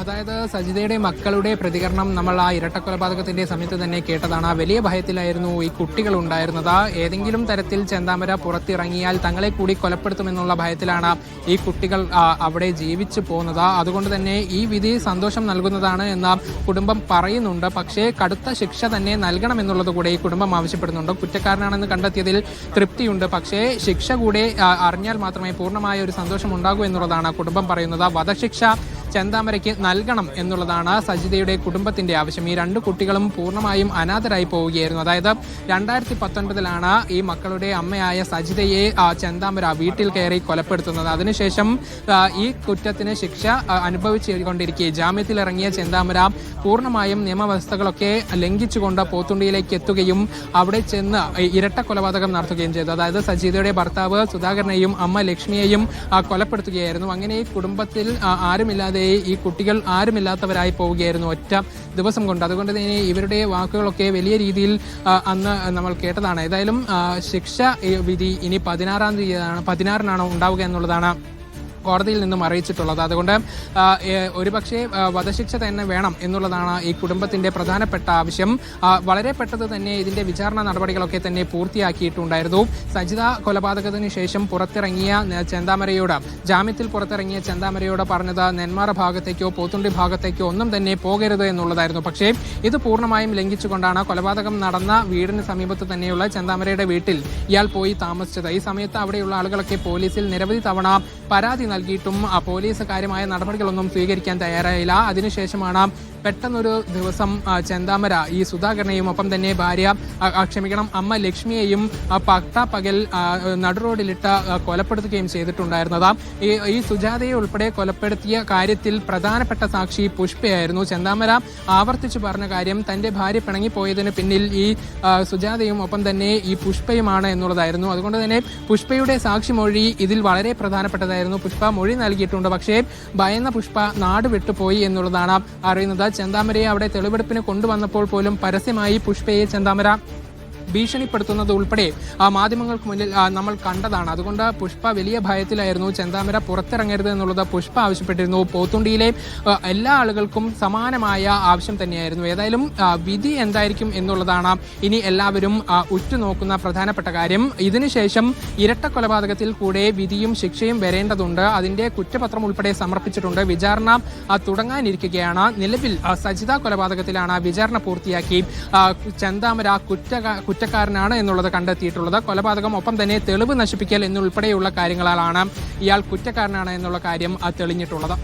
അതായത് സജിതയുടെ മക്കളുടെ പ്രതികരണം നമ്മൾ ആ ഇരട്ട കൊലപാതകത്തിന്റെ സമയത്ത് തന്നെ കേട്ടതാണ്. വലിയ ഭയത്തിലായിരുന്നു ഈ കുട്ടികൾ ഉണ്ടായിരുന്നത്. ഏതെങ്കിലും തരത്തിൽ ചെന്താമര പുറത്തിറങ്ങിയാൽ തങ്ങളെ കൂടി കൊലപ്പെടുത്തുമെന്നുള്ള ഭയത്തിലാണ് ഈ കുട്ടികൾ അവിടെ ജീവിച്ചു പോകുന്നത്. അതുകൊണ്ട് തന്നെ ഈ വിധി സന്തോഷം നൽകുന്നതാണ് എന്ന് കുടുംബം പറയുന്നുണ്ട്. പക്ഷേ കടുത്ത ശിക്ഷ തന്നെ നൽകണമെന്നുള്ളത് കൂടെ ഈ കുടുംബം ആവശ്യപ്പെടുന്നുണ്ട്. കുറ്റക്കാരനാണെന്ന് കണ്ടെത്തിയതിൽ തൃപ്തിയുണ്ട്. പക്ഷേ ശിക്ഷ കൂടെ അറിഞ്ഞാൽ മാത്രമേ പൂർണമായ ഒരു സന്തോഷം ഉണ്ടാകൂ എന്നുള്ളതാണ് കുടുംബം പറയുന്നത്. വധശിക്ഷ ചെന്താമരയ്ക്ക് നൽകണം എന്നുള്ളതാണ് സജിതയുടെ കുടുംബത്തിന്റെ ആവശ്യം. ഈ രണ്ട് കുട്ടികളും പൂർണമായും അനാഥരായി പോവുകയായിരുന്നു. അതായത് രണ്ടായിരത്തി പത്തൊൻപതിലാണ് ഈ മക്കളുടെ അമ്മയായ സജിതയെ ചെന്താമര വീട്ടിൽ കയറി കൊലപ്പെടുത്തുന്നത്. അതിനുശേഷം ഈ കുറ്റത്തിന് ശിക്ഷ അനുഭവിച്ചുകൊണ്ടിരിക്കെ. ജാമ്യത്തിൽ ഇറങ്ങിയ ചെന്താമര പൂർണമായും നിയമവ്യവസ്ഥകളൊക്കെ ലംഘിച്ചുകൊണ്ട് പോത്തുണ്ടിയിലേക്ക് എത്തുകയും അവിടെ ചെന്ന് ഇരട്ട കൊലപാതകം നടത്തുകയും ചെയ്തു. അതായത് സജിതയുടെ ഭർത്താവ് സുധാകരനെയും അമ്മ ലക്ഷ്മിയെയും കൊലപ്പെടുത്തുകയായിരുന്നു. അങ്ങനെ ഈ കുടുംബത്തിൽ ആ, ആരുമില്ലാതെ ഈ കുട്ടികൾ ആരുമില്ലാത്തവരായി പോവുകയായിരുന്നു ഒറ്റ ദിവസം കൊണ്ട്. അതുകൊണ്ട് തന്നെ ഇവരുടെ വാക്കുകളൊക്കെ വലിയ രീതിയിൽ അന്ന് നമ്മൾ കേട്ടതാണ്. ഏതായാലും ശിക്ഷ വിധി ഇനി പതിനാറാം തീയതിയാണ് പതിനാറിനാണോ ഉണ്ടാവുക എന്നുള്ളതാണ് കോടതിയിൽ നിന്നും അറിയിച്ചിട്ടുള്ളത്. അതുകൊണ്ട് ഒരുപക്ഷെ വധശിക്ഷ തന്നെ വേണം എന്നുള്ളതാണ് ഈ കുടുംബത്തിന്റെ പ്രധാനപ്പെട്ട ആവശ്യം. വളരെ പെട്ടെന്ന് തന്നെ ഇതിന്റെ വിചാരണ നടപടികളൊക്കെ തന്നെ പൂർത്തിയാക്കിയിട്ടുണ്ടായിരുന്നു. സജിത കൊലപാതകത്തിന് ശേഷം പുറത്തിറങ്ങിയ ചെന്താമരയോട് ജാമ്യത്തിൽ പുറത്തിറങ്ങിയ ചെന്താമരയോട് പറഞ്ഞത് നെന്മാറ ഭാഗത്തേക്കോ പോത്തുണ്ടി ഭാഗത്തേക്കോ ഒന്നും തന്നെ പോകരുത് എന്നുള്ളതായിരുന്നു. പക്ഷേ ഇത് പൂർണമായും ലംഘിച്ചുകൊണ്ടാണ് കൊലപാതകം നടന്ന വീടിന് സമീപത്ത് തന്നെയുള്ള ചെന്താമരയുടെ വീട്ടിൽ ഇയാൾ പോയി താമസിച്ചത്. ഈ സമയത്ത് അവിടെയുള്ള ആളുകളൊക്കെ പോലീസിൽ നിരവധി തവണ പരാതി നൽകിയിട്ടും പോലീസ് കാര്യമായ നടപടികളൊന്നും സ്വീകരിക്കാൻ തയ്യാറായില്ല. അതിനുശേഷമാണ് പെട്ടെന്നൊരു ദിവസം ചെന്താമര ഈ സുധാകരനെയും ഒപ്പം തന്നെ ഭാര്യ ക്ഷമിക്കണം അമ്മ ലക്ഷ്മിയെയും ആ, പകൽ നടുറോഡിലിട്ട് കൊലപ്പെടുത്തുകയും ചെയ്തിട്ടുണ്ടായിരുന്നത്. ഈ ഈ സുജാതയെ ഉൾപ്പെടെ കൊലപ്പെടുത്തിയ കാര്യത്തിൽ പ്രധാനപ്പെട്ട സാക്ഷി പുഷ്പയായിരുന്നു ചെന്താമര. ആവർത്തിച്ചു പറഞ്ഞ കാര്യം തന്റെ ഭാര്യ പിണങ്ങിപ്പോയതിന് പിന്നിൽ ഈ സുജാതയും ഒപ്പം തന്നെ ഈ പുഷ്പയുമാണ് എന്നുള്ളതായിരുന്നു. അതുകൊണ്ട് തന്നെ പുഷ്പയുടെ സാക്ഷി മൊഴി ഇതിൽ വളരെ പ്രധാനപ്പെട്ടതായിരുന്നു. പുഷ്പ മൊഴി നൽകിയിട്ടുണ്ട്. പക്ഷേ ഭയന്ന പുഷ്പ നാട് വിട്ടുപോയി എന്നുള്ളതാണ് അറിയുന്നത്. ചെന്താമരയെ അവിടെ തെളിവെടുപ്പിന് കൊണ്ടുവന്നപ്പോൾ പോലും പരസ്യമായി പുഷ്പയെ ചെന്താമര ഭീഷണിപ്പെടുത്തുന്നത് ഉൾപ്പെടെ ആ മാധ്യമങ്ങൾക്ക് മുന്നിൽ നമ്മൾ കണ്ടതാണ്. അതുകൊണ്ട് പുഷ്പ വലിയ ഭയത്തിലായിരുന്നു. ചെന്താമര പുറത്തിറങ്ങരുത് എന്നുള്ളത് പുഷ്പ ആവശ്യപ്പെട്ടിരുന്നു. പോത്തുണ്ടിയിലെ എല്ലാ ആളുകൾക്കും സമാനമായ ആവശ്യം തന്നെയായിരുന്നു. ഏതായാലും വിധി എന്തായിരിക്കും എന്നുള്ളതാണ് ഇനി എല്ലാവരും ഉറ്റുനോക്കുന്ന പ്രധാനപ്പെട്ട കാര്യം. ഇതിനുശേഷം ഇരട്ട കൊലപാതകത്തിൽ കൂടെ വിധിയും ശിക്ഷയും വരേണ്ടതുണ്ട്. അതിന്റെ കുറ്റപത്രം ഉൾപ്പെടെ സമർപ്പിച്ചിട്ടുണ്ട്. വിചാരണ തുടങ്ങാനിരിക്കുകയാണ്. നിലവിൽ സജിത കൊലപാതകത്തിലാണ് വിചാരണ പൂർത്തിയാക്കി. ചന്ദാമര കുറ്റ കുറ്റക കുറ്റക്കാരനാണ് എന്നുള്ളത് കണ്ടെത്തിയിട്ടുള്ളത്. കൊലപാതകം ഒപ്പം തന്നെ തെളിവ് നശിപ്പിക്കൽ എന്നുൾപ്പെടെയുള്ള കാര്യങ്ങളാലാണ് ഇയാൾ കുറ്റക്കാരനാണ് എന്നുള്ള കാര്യം തെളിഞ്ഞിട്ടുള്ളത്.